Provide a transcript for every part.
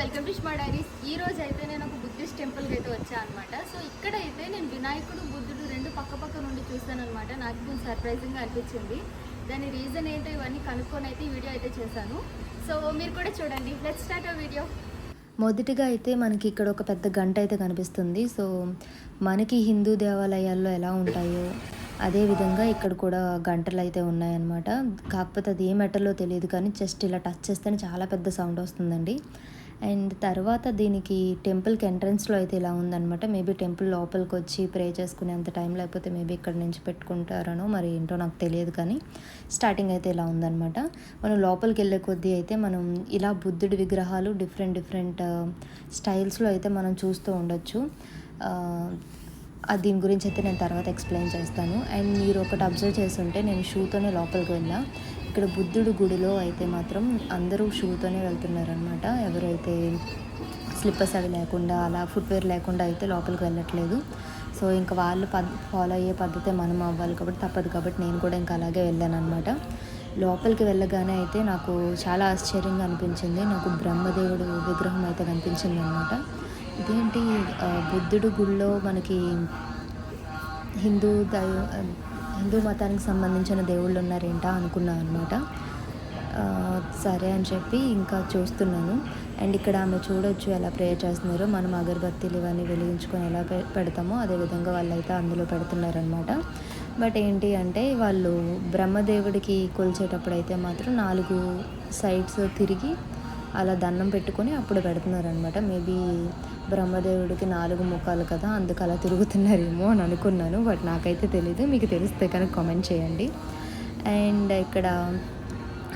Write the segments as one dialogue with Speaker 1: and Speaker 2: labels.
Speaker 1: Welcome to మా diaries. ఈ రోజు అయితే నేను ఒక బుద్ధిస్ట్ టెంపుల్కి అయితే వచ్చాను అనమాట సో ఇక్కడ అయితే నేను వినాయకుడు బుద్ధుడు రెండు పక్క పక్క నుండి చూస్తాను అనమాట నాకు కొంచెం సర్ప్రైజింగ్గా అనిపించింది. దాని రీజన్ ఏంటో ఇవన్నీ కనుక్కొని అయితే ఈ వీడియో అయితే చేశాను. సో మీరు కూడా చూడండి. లెట్ స్టార్ట్ ఆ వీడియో
Speaker 2: మొదటిగా అయితే మనకి ఇక్కడ ఒక పెద్ద గంట అయితే కనిపిస్తుంది. సో మనకి హిందూ దేవాలయాల్లో ఎలా ఉంటాయో అదే విధంగా ఇక్కడ కూడా గంటలు అయితే ఉన్నాయన్నమాట కాకపోతే అది ఏ మెటల్లో తెలియదు కానీ జస్ట్ ఇలా టచ్ చేస్తేనే చాలా పెద్ద సౌండ్ వస్తుందండి. అండ్ తర్వాత దీనికి టెంపుల్కి ఎంట్రన్స్లో అయితే ఇలా ఉందన్నమాట. మేబీ టెంపుల్ లోపలికి వచ్చి ప్రే చేసుకునేంత టైం లేకపోతే మేబీ ఇక్కడ నుంచి పెట్టుకుంటారనో మరి ఏంటో నాకు తెలియదు కానీ స్టార్టింగ్ అయితే ఇలా ఉందనమాట మనం లోపలికి వెళ్ళే కొద్దీ అయితే మనం ఇలా బుద్ధుడి విగ్రహాలు డిఫరెంట్ డిఫరెంట్ స్టైల్స్లో అయితే మనం చూస్తూ ఉండొచ్చు. దీని గురించి అయితే నేను తర్వాత ఎక్స్ప్లెయిన్ చేస్తాను. అండ్ మీరు ఒకటి అబ్జర్వ్ చేస్తుంటే నేను షూతోనే లోపలికి వెళ్ళా. ఇక్కడ బుద్ధుడు గుడిలో అయితే మాత్రం అందరూ షూతోనే వెళ్తున్నారనమాట ఎవరైతే స్లిప్పర్స్ అవి లేకుండా అలా ఫుట్వేర్ లేకుండా అయితే లోపలికి వెళ్ళట్లేదు. సో ఇంకా వాళ్ళు పద్ ఫాలో అయ్యే పద్ధతే మనం అవ్వాలి కాబట్టి తప్పదు కాబట్టి నేను కూడా ఇంకా అలాగే వెళ్ళాను అనమాట లోపలికి వెళ్ళగానే అయితే నాకు చాలా ఆశ్చర్యంగా అనిపించింది. నాకు బ్రహ్మదేవుడు విగ్రహం అయితే కనిపించింది అనమాట ఇదేంటి? బుద్ధుడు గుళ్ళో మనకి హిందూ దైవ హిందూ మతానికి సంబంధించిన దేవుళ్ళు ఉన్నారేంటా అనుకున్నాను అనమాట సరే అని చెప్పి ఇంకా చూస్తున్నాను. అండ్ ఇక్కడ ఆమె చూడొచ్చు ఎలా ప్రేయర్ చేస్తున్నారో. మనం అగరబత్తీలు ఇవన్నీ వెలిగించుకొని ఎలా పెడతామో అదే విధంగా వాళ్ళు అయితే అందులో పెడుతున్నారనమాట బట్ ఏంటి అంటే వాళ్ళు బ్రహ్మదేవుడికి కొలిచేటప్పుడు అయితే మాత్రం నాలుగు సైడ్స్ తిరిగి అలా దండం పెట్టుకొని అప్పుడు పెడుతున్నారనమాట మేబీ బ్రహ్మదేవుడికి నాలుగు ముఖాలు కదా అందుకు అలా తిరుగుతున్నారేమో అని అనుకున్నాను. బట్ నాకైతే తెలియదు మీకు తెలిస్తే కనుక కామెంట్ చేయండి. అండ్ ఇక్కడ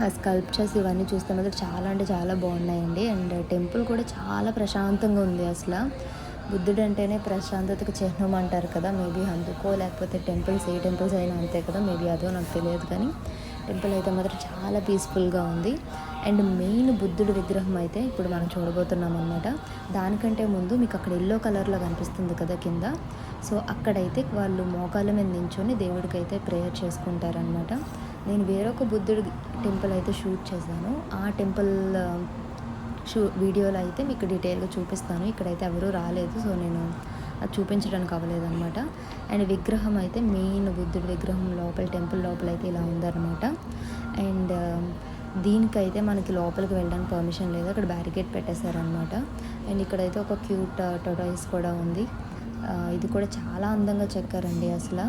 Speaker 2: ఆ స్కల్ప్చర్స్ ఇవన్నీ చూస్తే మాత్రం చాలా అంటే చాలా బాగున్నాయండి. అండ్ టెంపుల్ కూడా చాలా ప్రశాంతంగా ఉంది అసలు. బుద్ధుడు అంటేనే ప్రశాంతతకు చిహ్నం అంటారు కదా మేబీ అందుకో లేకపోతే టెంపుల్స్ ఏ టెంపుల్స్ అయినా అంతే కదా మేబీ అదో నాకు తెలియదు కానీ. టెంపుల్ అయితే మాత్రం చాలా పీస్ఫుల్గా ఉంది. అండ్ మెయిన్ బుద్ధుడి విగ్రహం అయితే ఇప్పుడు మనం చూడబోతున్నాం అనమాట దానికంటే ముందు మీకు అక్కడ ఎల్లో కలర్లో కనిపిస్తుంది కదా కింద. సో అక్కడైతే వాళ్ళు మోకాళ్ళ మీద నించుని దేవుడికి అయితే ప్రేయర్ చేసుకుంటారనమాట నేను వేరొక బుద్ధుడి టెంపుల్ అయితే షూట్ చేశాను. ఆ టెంపుల్ షూ వీడియోలో అయితే మీకు డీటెయిల్గా చూపిస్తాను. ఇక్కడైతే ఎవరూ రాలేదు. సో నేను అది చూపించడానికి అవ్వలేదన్నమాట. అండ్ విగ్రహం అయితే మెయిన్ బుద్ధుడి విగ్రహం లోపల టెంపుల్ లోపల అయితే ఇలా ఉందన్నమాట. అండ్ దీనికైతే మనకి లోపలికి వెళ్ళడానికి పర్మిషన్ లేదు. అక్కడ బ్యారికేడ్ పెట్టేశారనమాట అండ్ ఇక్కడైతే ఒక క్యూట్ టొటాయిస్ కూడా ఉంది. ఇది కూడా చాలా అందంగా చెక్కారండి అసలు.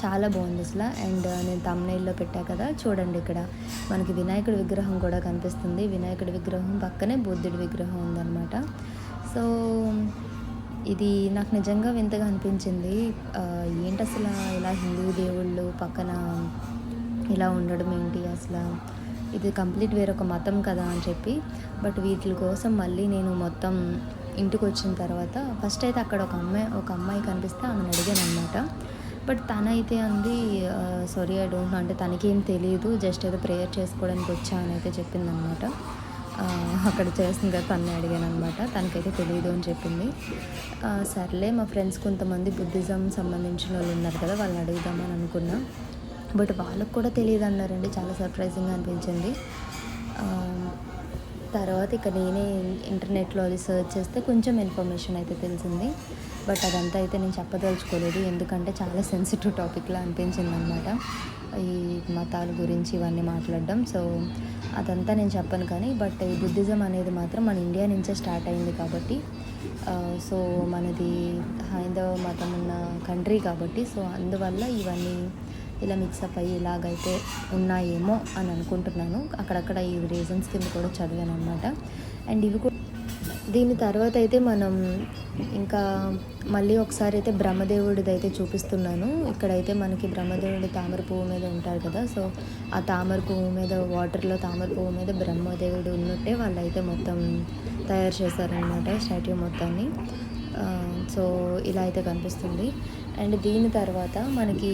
Speaker 2: చాలా బాగుంది అసలు. అండ్ నేను తమ్నైల్లో పెట్టా కదా చూడండి ఇక్కడ. మనకి వినాయకుడి విగ్రహం కూడా కనిపిస్తుంది. వినాయకుడి విగ్రహం పక్కనే బుద్ధుడి విగ్రహం ఉందన్నమాట. సో ఇది నాకు నిజంగా వింతగా అనిపించింది. ఏంటి అసలు ఇలా హిందూ దేవుళ్ళు పక్కన ఇలా ఉండడం ఏంటి? అసలు ఇది కంప్లీట్ వేరొక మతం కదా అని చెప్పి బట్ వీటి కోసం మళ్ళీ నేను మొత్తం ఇంటికి వచ్చిన తర్వాత ఫస్ట్ అయితే అక్కడ ఒక అమ్మాయి ఒక అమ్మాయి కనిపిస్తే ఆమెను అడిగాను అనమాట బట్ తనైతే అంది సారీ ఐ డోంట్ అంటే తనకేం తెలియదు జస్ట్ ఏదో ప్రేయర్ చేసుకోవడానికి వచ్చా అని అయితే చెప్పిందనమాట అక్కడ చేస్తుంది కదా తన్నే అడిగాను అనమాట తనకైతే తెలియదు అని చెప్పింది. సర్లే మా ఫ్రెండ్స్ కొంతమంది బుద్ధిజం సంబంధించిన వాళ్ళు ఉన్నారు కదా వాళ్ళని అడుగుదామని అనుకున్నా. బట్ వాళ్ళకు కూడా తెలియదు అన్నారండి. చాలా సర్ప్రైజింగ్గా అనిపించింది. తర్వాత ఇక నేనే ఇంటర్నెట్లో అది సెర్చ్ చేస్తే కొంచెం ఇన్ఫర్మేషన్ అయితే తెలిసింది. బట్ అదంతా అయితే నేను చెప్పదలుచుకోలేదు. ఎందుకంటే చాలా సెన్సిటివ్ టాపిక్లా అనిపించింది అనమాట ఈ మతాల గురించి ఇవన్నీ మాట్లాడడం. సో అదంతా నేను చెప్పను కానీ బట్ ఈ బుద్ధిజం అనేది మాత్రం మన ఇండియా నుంచే స్టార్ట్ అయింది కాబట్టి సో మనది హైందవ మతం ఉన్న కంట్రీ కాబట్టి సో అందువల్ల ఇవన్నీ ఇలా మిక్సప్ అయ్యి ఇలాగైతే ఉన్నాయేమో అని అనుకుంటున్నాను. అక్కడక్కడ ఈ రీజన్స్ కింద కూడా చదివాను అనమాట అండ్ ఇవి కూడా దీని తర్వాత అయితే మనం ఇంకా మళ్ళీ ఒకసారి అయితే బ్రహ్మదేవుడిది అయితే చూపిస్తున్నాను. ఇక్కడైతే మనకి బ్రహ్మదేవుడి తామర పువ్వు మీద ఉంటారు కదా సో ఆ తామర పువ్వు మీద వాటర్లో తామర పువ్వు మీద బ్రహ్మదేవుడు ఉన్నట్టే వాళ్ళైతే మొత్తం తయారు చేశారనమాట స్టాట్యూ మొత్తాన్ని. సో ఇలా అయితే కనిపిస్తుంది. అండ్ దీని తర్వాత మనకి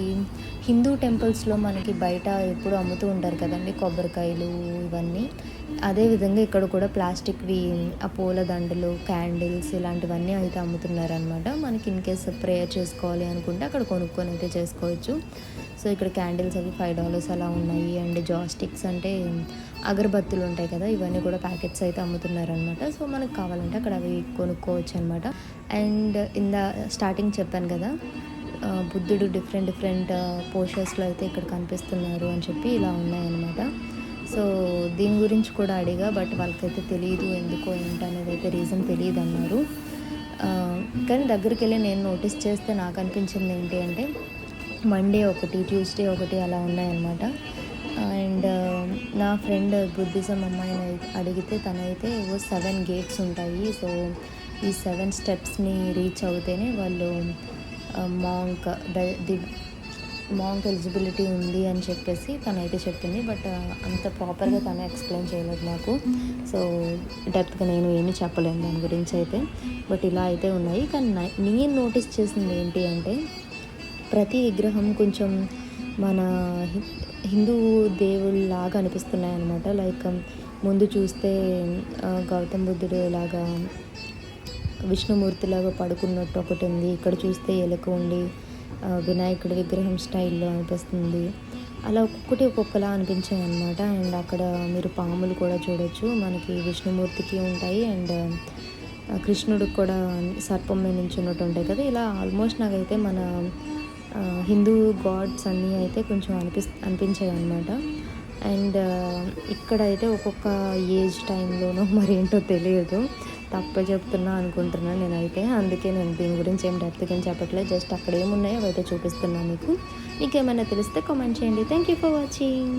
Speaker 2: హిందూ టెంపుల్స్లో మనకి బయట ఎప్పుడు అమ్ముతూ ఉంటారు కదండి కొబ్బరికాయలు ఇవన్నీ. అదేవిధంగా ఇక్కడ కూడా ప్లాస్టిక్వి ఆ పూల దండలు క్యాండిల్స్ ఇలాంటివన్నీ అయితే అమ్ముతున్నారనమాట మనకి ఇన్ కేస్ ప్రేయర్ చేసుకోవాలి అనుకుంటే అక్కడ కొనుక్కొని అయితే చేసుకోవచ్చు. సో ఇక్కడ క్యాండిల్స్ అవి ఫైవ్ డాలర్స్ అలా ఉన్నాయి. అండ్ జాస్టిక్స్ అంటే అగరబత్తులు ఉంటాయి కదా ఇవన్నీ కూడా ప్యాకెట్స్ అయితే అమ్ముతున్నారనమాట. సో మనకు కావాలంటే అక్కడ అవి కొనుక్కోవచ్చు అనమాట. అండ్ ఇంద స్టార్టింగ్ చెప్పాను కదా బుద్ధుడు డిఫరెంట్ డిఫరెంట్ పోషర్స్లో అయితే ఇక్కడ కనిపిస్తున్నారు అని చెప్పి ఇలా ఉన్నాయన్నమాట. సో దీని గురించి కూడా అడిగా బట్ వాళ్ళకైతే తెలియదు ఎందుకో ఏంటి అనేది అయితే రీజన్ తెలియదు అన్నారు కానీ దగ్గరికి వెళ్ళి నేను నోటీస్ చేస్తే నాకు అనిపించింది ఏంటి అంటే మండే ఒకటి ట్యూస్డే ఒకటి అలా ఉన్నాయన్నమాట. అండ్ uh, నా ఫ్రెండ్ బుద్ధిజం అమ్మాయిని అడిగితే తనైతే ఓ సెవెన్ గేట్స్ ఉంటాయి. సో ఈ సెవెన్ స్టెప్స్ని రీచ్ అవుతేనే వాళ్ళు మాంక్ ది మాంక్ ఎలిజిబిలిటీ ఉంది అని చెప్పేసి తనైతే చెప్పింది. బట్ uh, అంత ప్రాపర్గా తను ఎక్స్ప్లెయిన్ చేయలేదు నాకు. సో డెప్త్గా నేను ఏమీ చెప్పలేను దాని గురించి అయితే. బట్ ఇలా అయితే ఉన్నాయి. కానీ నేను నోటీస్ చేసింది ఏంటి అంటే ప్రతి విగ్రహం కొంచెం మన హిందూ దేవుళ్ళలాగా అనిపిస్తున్నాయి అనమాట లైక్ ముందు చూస్తే గౌతమ్ బుద్ధుడు లాగా విష్ణుమూర్తిలాగా పడుకున్నట్టు ఒకటి ఉంది. ఇక్కడ చూస్తే ఎలుక ఉండి వినాయకుడి విగ్రహం స్టైల్లో అనిపిస్తుంది. అలా ఒక్కొక్కటి ఒక్కొక్కలా అనిపించాయి అనమాట అండ్ అక్కడ మీరు పాములు కూడా చూడొచ్చు. మనకి విష్ణుమూర్తికి ఉంటాయి. అండ్ కృష్ణుడికి కూడా సర్పం మీద ఉన్నట్టు ఉంటాయి కదా. ఇలా ఆల్మోస్ట్ నాకైతే మన హిందూ గాడ్స్ అన్నీ అయితే కొంచెం అనిపి అనిపించాయి అనమాట అండ్ ఇక్కడైతే ఒక్కొక్క ఏజ్ టైంలోనో మరి ఏంటో తెలియదు. తప్పే చెప్తున్నా అనుకుంటున్నాను నేనైతే. అందుకే నేను దీని గురించి ఏం డెప్త్గా ఏం చెప్పట్లేదు. జస్ట్ అక్కడ ఏమున్నాయో అవైతే చూపిస్తున్నాను మీకు. మీకు ఏమైనా తెలిస్తే కామెంట్ చేయండి. Thank you for watching